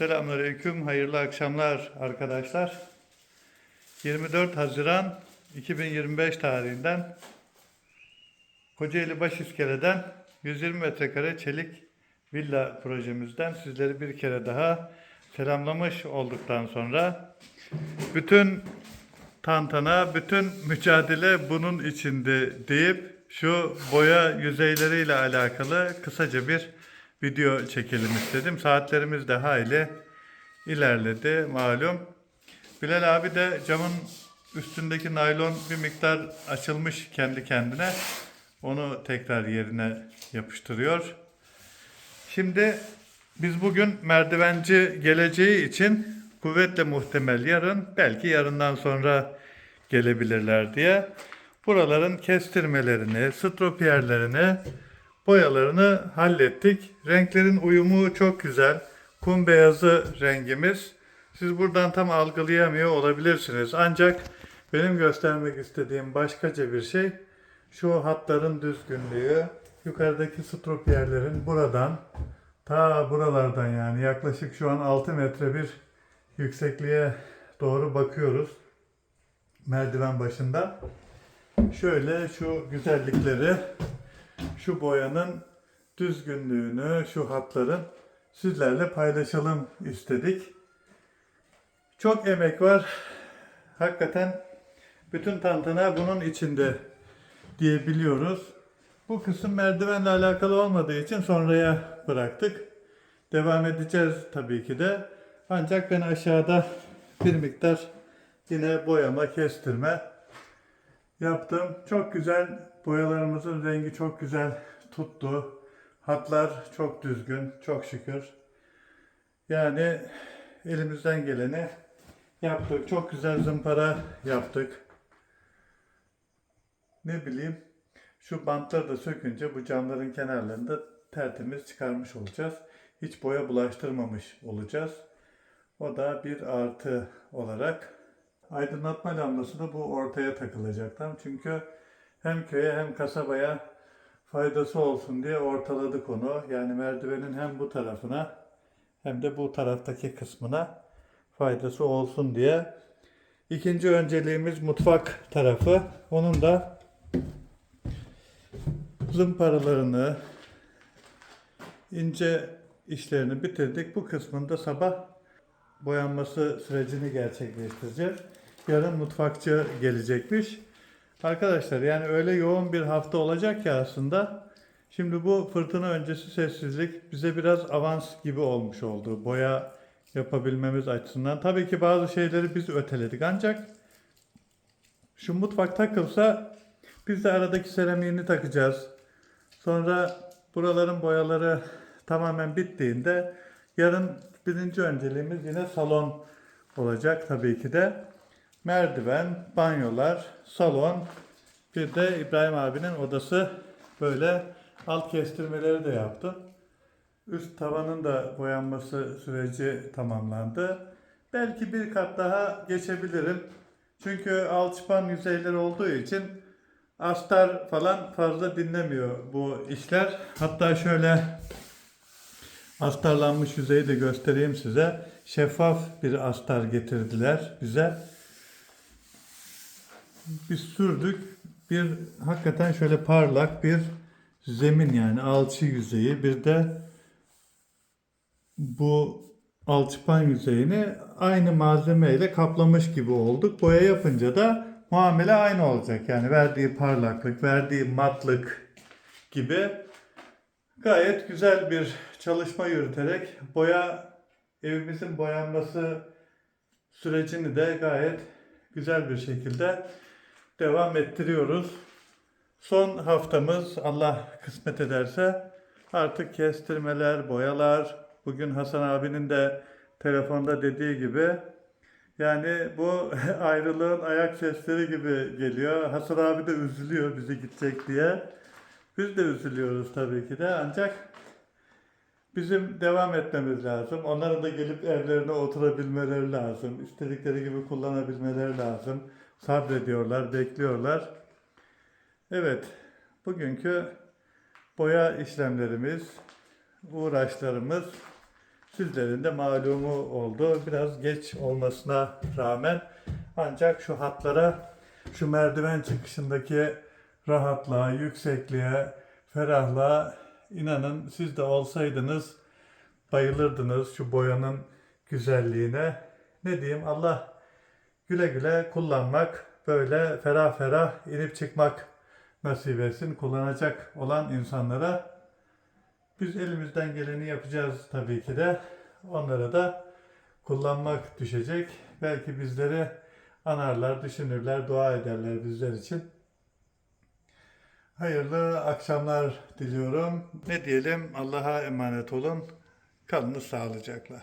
Selamünaleyküm, hayırlı akşamlar arkadaşlar. 24 Haziran 2025 tarihinden Kocaeli Başiskele'den 120 metrekare çelik villa projemizden sizleri bir kere daha selamlamış olduktan sonra bütün tantana, bütün mücadele bunun içinde deyip şu boya yüzeyleriyle alakalı kısaca bir video çekelim istedim. Saatlerimiz de hayli ilerledi malum. Bilal abi de camın üstündeki naylon bir miktar açılmış kendi kendine. Onu tekrar yerine yapıştırıyor. Şimdi biz bugün merdivenci geleceği için kuvvetle muhtemel yarın belki yarından sonra gelebilirler diye buraların kestirmelerini, stropiyerlerini, boyalarını hallettik. Renklerin uyumu çok güzel. Kum beyazı rengimiz. Siz buradan tam algılayamıyor olabilirsiniz. Ancak benim göstermek istediğim başkaca bir şey şu hatların düzgünlüğü, yukarıdaki stropiyerlerin buradan ta buralardan yani yaklaşık şu an 6 metre bir yüksekliğe doğru bakıyoruz merdiven başında. Şöyle şu güzellikleri, şu boyanın düzgünlüğünü, şu hatların sizlerle paylaşalım istedik. Çok emek var. Hakikaten bütün tantana bunun içinde diyebiliyoruz. Bu kısım merdivenle alakalı olmadığı için sonraya bıraktık. Devam edeceğiz tabii ki de. Ancak ben aşağıda bir miktar yine boyama, kestirme yaptım. Çok güzel. Boyalarımızın rengi çok güzel tuttu. Hatlar çok düzgün, çok şükür. Yani elimizden geleni yaptık. Çok güzel zımpara yaptık. Ne bileyim şu bantları da sökünce bu camların kenarlarında tertemiz çıkarmış olacağız. Hiç boya bulaştırmamış olacağız. O da bir artı olarak aydınlatma lambası da bu ortaya takılacak. Tamam? Çünkü hem köye hem kasabaya faydası olsun diye ortaladık onu. Yani merdivenin hem bu tarafına hem de bu taraftaki kısmına faydası olsun diye. İkinci önceliğimiz mutfak tarafı. Onun da zımparalarını, ince işlerini bitirdik. Bu kısmında sabah boyanması sürecini gerçekleştireceğiz. Yarın mutfakçı gelecekmiş. Arkadaşlar yani öyle yoğun bir hafta olacak ki aslında. Şimdi bu fırtına öncesi sessizlik bize biraz avans gibi olmuş oldu. Boya yapabilmemiz açısından. Tabii ki bazı şeyleri biz öteledik ancak şu mutfak takılsa biz de aradaki seramiğini takacağız. Sonra buraların boyaları tamamen bittiğinde yarın birinci önceliğimiz yine salon olacak tabii ki de. Merdiven, banyolar, salon, bir de İbrahim abinin odası böyle alt kestirmeleri de yaptım. Üst tavanın da boyanması süreci tamamlandı. Belki bir kat daha geçebilirim. Çünkü alçıpan yüzeyler olduğu için astar falan fazla dinlemiyor bu işler. Hatta şöyle astarlanmış yüzeyi de göstereyim size. Şeffaf bir astar getirdiler bize. Biz sürdük. Bir hakikaten şöyle parlak bir zemin yani alçı yüzeyi. Bir de bu alçıpan yüzeyini aynı malzemeyle kaplamış gibi olduk. Boya yapınca da muamele aynı olacak. Yani verdiği parlaklık, verdiği matlık gibi gayet güzel bir çalışma yürüterek boya evimizin boyanması sürecini de gayet güzel bir şekilde devam ettiriyoruz. Son haftamız Allah kısmet ederse artık kestirmeler, boyalar, bugün Hasan abinin de telefonda dediği gibi yani bu ayrılığın ayak sesleri gibi geliyor. Hasan abi de üzülüyor bizi gidecek diye. Biz de üzülüyoruz tabii ki de ancak bizim devam etmemiz lazım. Onların da gelip evlerine oturabilmeleri lazım. İstedikleri gibi kullanabilmeleri lazım. Sabrediyorlar, bekliyorlar. Evet, bugünkü boya işlemlerimiz, uğraşlarımız sizlerin de malumu oldu. Biraz geç olmasına rağmen ancak şu hatlara, şu merdiven çıkışındaki rahatlığa, yüksekliğe, ferahlığa inanın siz de olsaydınız bayılırdınız şu boyanın güzelliğine. Ne diyeyim Allah güle güle kullanmak, böyle ferah ferah inip çıkmak nasip etsin. Kullanacak olan insanlara biz elimizden geleni yapacağız tabii ki de. Onlara da kullanmak düşecek. Belki bizleri anarlar, düşünürler, dua ederler bizler için. Hayırlı akşamlar diliyorum. Ne diyelim Allah'a emanet olun. Kalınız sağlıcakla.